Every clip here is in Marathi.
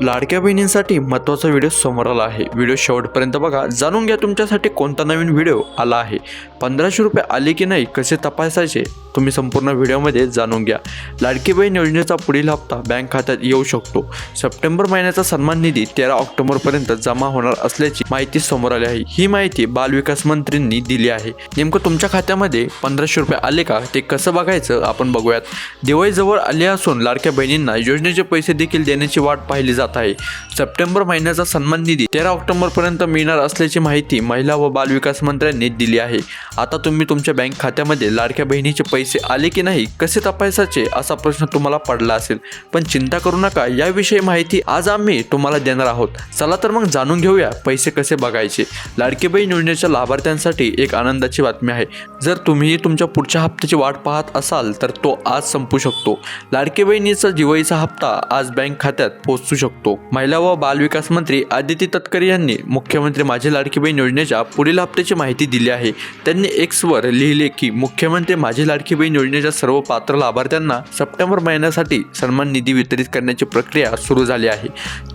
लाडक्या बहिणींसाठी महत्त्वाचा व्हिडिओ समोर आला आहे. व्हिडिओ शेवटपर्यंत बघा. जाणून घ्या तुमच्यासाठी कोणता नवीन व्हिडिओ आला आहे. पंधराशे रुपये आले की नाही कसे तपासायचे? तुम्ही संपूर्ण व्हिडिओमध्ये जाणून घ्या. लाडकी बहीण योजनेचा पुढील हप्ता बँक खात्यात येऊ शकतो. सप्टेंबर महिन्याचा सन्मान निधी तेरा ऑक्टोबरपर्यंत जमा होणार असल्याची माहिती समोर आली आहे. ही माहिती बालविकास मंत्रींनी दिली आहे. नेमकं तुमच्या खात्यामध्ये पंधराशे रुपये आले का? ते कसं बघायचं आपण बघूयात. दिवाळीजवळ आले असून लाडक्या बहिणींना योजनेचे पैसे देखील देण्याची वाट पाहिली जात आहे. सप्टेंबर महिन्याचा सन्मान निधी तेरा ऑक्टोबरपर्यंत मिळणार असल्याची माहिती महिला व बालविकास मंत्र्यांनी दिली आहे. आता तुम्ही तुमच्या बँक खात्यामध्ये लाडक्या बहिणीचे पैसे पैसे आले की नाही कसे तपासायचे असा प्रश्न तुम्हाला पडला असेल. पण चिंता करू नका याविषयी माहिती आज आम्ही तुम्हाला देणार आहोत. चला तर मग जाणून घेऊया पैसे कसे बघायचे. लाडकी बहीण योजनेच्या लाभार्थ्यांसाठी एक आनंदाची बातमी आहे. जर तुम्ही तुमच्या पुढच्या हप्त्याची वाट पाहत असाल तर तो आज संपू शकतो. लाडकी बहिणीचा दिवाळीचा हप्ता आज बँक खात्यात पोहोचू शकतो. महिला व बालविकास मंत्री आदिती तटकरे यांनी मुख्यमंत्री माझी लाडकी बहीण योजनेच्या पुढील हप्त्याची माहिती दिली आहे. त्यांनी एक्सवर लिहिले की मुख्यमंत्री माझी लाडकी बहीण योजनेच्या सर्व पात्र लाभार्थ्यांना सप्टेंबर महिन्यासाठी सन्मान निधी वितरित करण्याची प्रक्रिया सुरू झाली आहे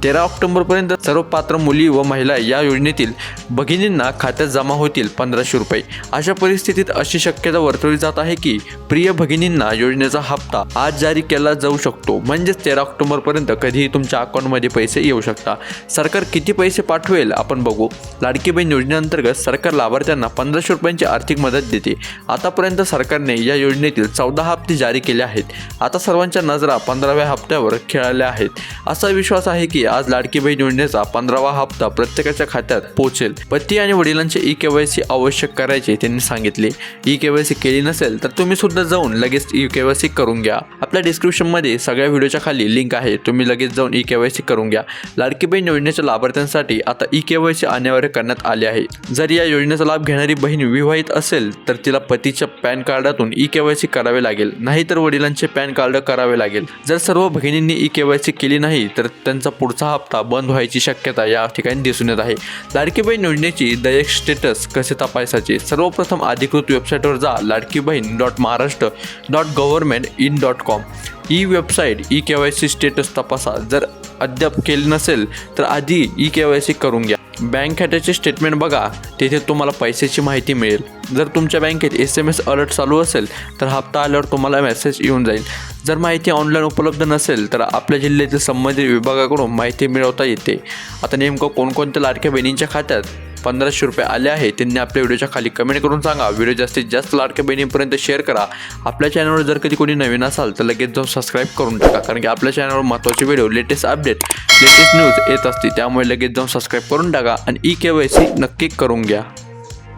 तेरा ऑक्टोबरपर्यंत सर्व पात्र मुली व महिला या योजनेतील भगिनींना खात्यात जमा होतील पंधराशे रुपये अशा परिस्थितीत अशी शक्यता वर्तवली जात आहे की प्रिय भगिनींना योजनेचा हप्ता आज जारी केला जाऊ शकतो म्हणजेच तेरा ऑक्टोबरपर्यंत कधीही तुमच्या अकाउंटमध्ये पैसे येऊ शकता सरकार किती पैसे पाठवेल आपण बघू लाडकी बहीण योजनेअंतर्गत सरकार लाभार्थ्यांना पंधराशे रुपयांची आर्थिक मदत देते आतापर्यंत सरकारने या योजनेतील चौदा हप्ते जारी केले आहेत. आता सर्वांच्या नजरा पंधराव्या हप्त्यावर खेळाल्या आहेत. असा विश्वास आहे की आज लाडकी बहीण योजनेचा पंधरावा हप्ता प्रत्येकाच्या खात्यात पोहोचेल. पती आणि वडिलांचे ई के वाय सी आवश्यक करायचे त्यांनी सांगितले. ई के वाय सी केली नसेल तर तुम्ही सुद्धा जाऊन लगेच ई के वाय सी करून घ्या. आपल्या डिस्क्रिप्शनमध्ये सगळ्या व्हिडिओच्या खाली लिंक आहे तुम्ही लगेच जाऊन ई के वाय सी करून घ्या. लाडकी बहीण योजनेच्या लाभार्थ्यांसाठी आता ई के वाय सी अनिवार्य करण्यात आले आहे. जर या योजनेचा लाभ घेणारी बहीण विवाहित असेल तर तिला पतीच्या पॅन कार्डातून ई के वाय सी करावे लागेल. नाहीतर वडिलांचे पॅन कार्ड करावे लागेल. जर सर्व भगिनींनी ई के वाय सी केली नाही तर त्यांचा पुढचा हप्ता बंद व्हायची शक्यता या ठिकाणी दिसून येत आहे. लाडकी बहीण योजनेची दयक स्टेटस कसे तपासायचे? सर्वप्रथम अधिकृत वेबसाईटवर जा Ladki Bahin dot Maharashtra dot government in dot com he website e K Y C status तपासा. जर अद्याप केली नसेल तर आधी ई के वाय सी करून घ्या. बँक खात्याचे स्टेटमेंट बघा तेथे तुम्हाला पैशाची माहिती मिळेल. जर तुमच्या बँकेत एस एम एस अलर्ट चालू असेल तर हप्ता आल्यावर तुम्हाला मेसेज येऊन जाईल. जर माहिती ऑनलाईन उपलब्ध नसेल तर आपल्या जिल्ह्यातील संबंधित विभागाकडून माहिती मिळवता येते. आता नेमकं कोणकोणत्या लाडक्या बहिणींच्या खात्यात? पंधराशे रुपये आले आहे त्यांनी आपल्या व्हिडिओच्या खाली कमेंट करून सांगा. व्हिडिओ जास्तीत जास्त लाडक्या बहिणीपर्यंत शेअर करा. आपल्या चॅनलवर जर कधी कोणी नवीन असाल तर लगेच जाऊन सबस्क्राईब करून टाका. कारण की आपल्या चॅनलवर महत्त्वाचे video latest update latest news येत असते त्यामुळे लगेच जाऊन सबस्क्राईब करून टाका. आणि ई के वाय सी नक्की करून घ्या.